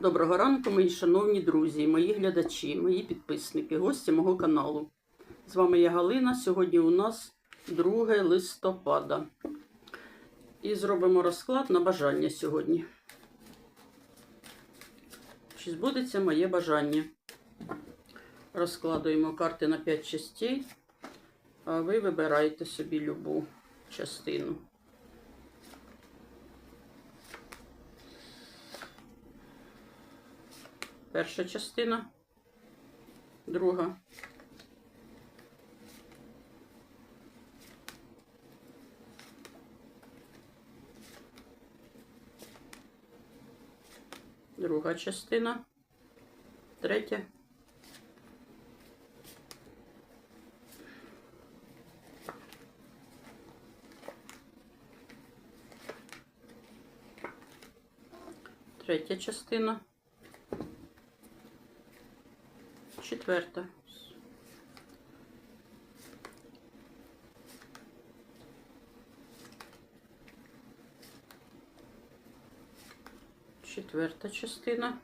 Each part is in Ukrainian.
Доброго ранку, мої шановні друзі, мої глядачі, мої підписники, гості мого каналу. З вами я Галина. Сьогодні у нас 2 листопада. І зробимо розклад на бажання сьогодні. Чи збудеться моє бажання? Розкладуємо карти на 5 частей, а ви вибираєте собі любу частину. Перша частина, друга. Друга частина, третя. Третя частина. Четверта. Четверта частина.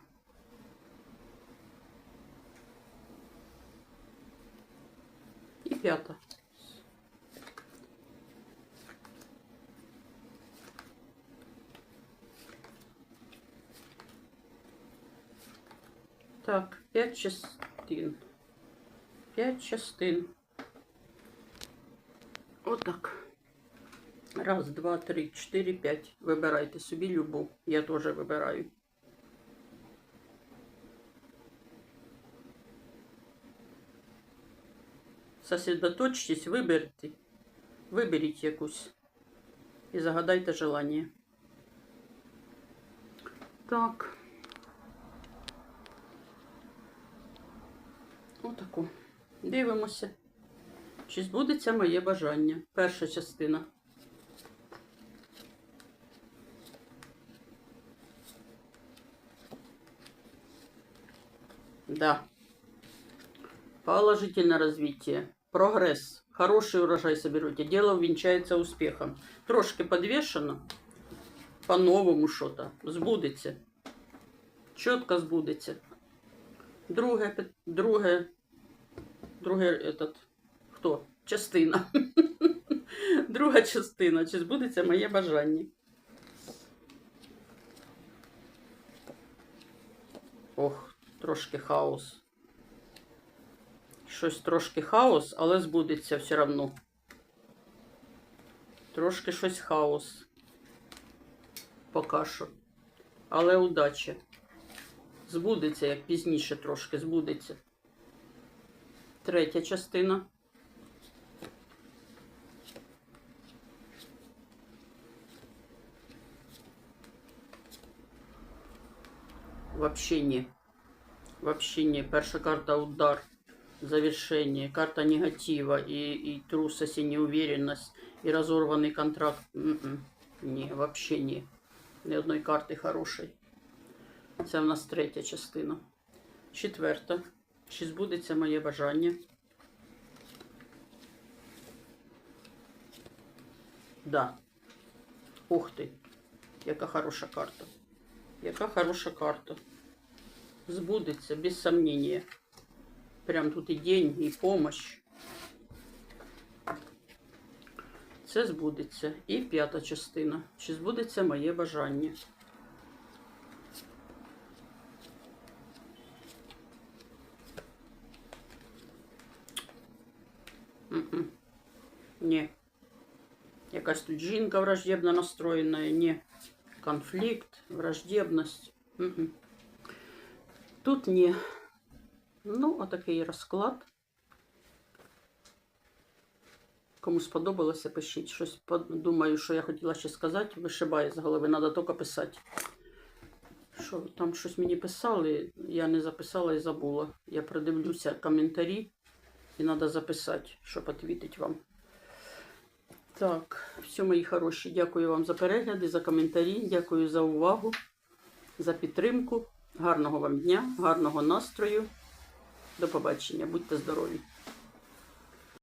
І п'ята. Так, п'ять частин. П'ять частин. Отак. Раз, два, три, чотири, п'ять. Вибирайте собі любу. Я теж вибираю. Сосредоточьтесь, виберіть. Виберіть якусь. І загадайте желання. Так. Отаку. Дивимося. Чи збудеться моє бажання? Перша частина. Да. Положительное развитие. Прогресс. Хороший урожай соберете. Дело увенчается успехом. Трошки подвешено. По-новому що-то. Збудеться. Чітко збудеться. Друге, друге, друге, этот, хто? Частина. Друга частина. Чи збудеться моє бажання? Ох, трошки хаос. Щось трошки хаос, але збудеться все одно. Трошки щось хаос. Поки що. Але удача. Збудеться, як пізніше трошки збудеться. Третя частина. Вообще не. Вообще не. Перша карта удар. Завершение. Карта негатива и, и трусость, и неуверенность, и разорванный контракт. М-м. Не, вообще не. Ни одної карти хорошої. Це в нас третя частина. Четверта. Чи збудеться моє бажання? Да. Ух ти. Яка хороша карта. Яка хороша карта. Збудеться, без сомнения. Прям тут і деньги, і помощь. Це збудеться. І п'ята частина. Чи збудеться моє бажання? Ні. Якась тут жінка враждебно настроєна. Ні. Конфлікт, враждебність. Тут ні. Ну, отакий розклад. Кому сподобалося, пишіть. Щось думаю, що я хотіла ще сказати. Вишибає з голови, треба тільки писати. Що там щось мені писали, я не записала і забула. Я придивлюся коментарі і треба записати, щоб відповідати вам. Так, все, мої хороші. Дякую вам за перегляди, за коментарі. Дякую за увагу, за підтримку. Гарного вам дня, гарного настрою. До побачення. Будьте здорові!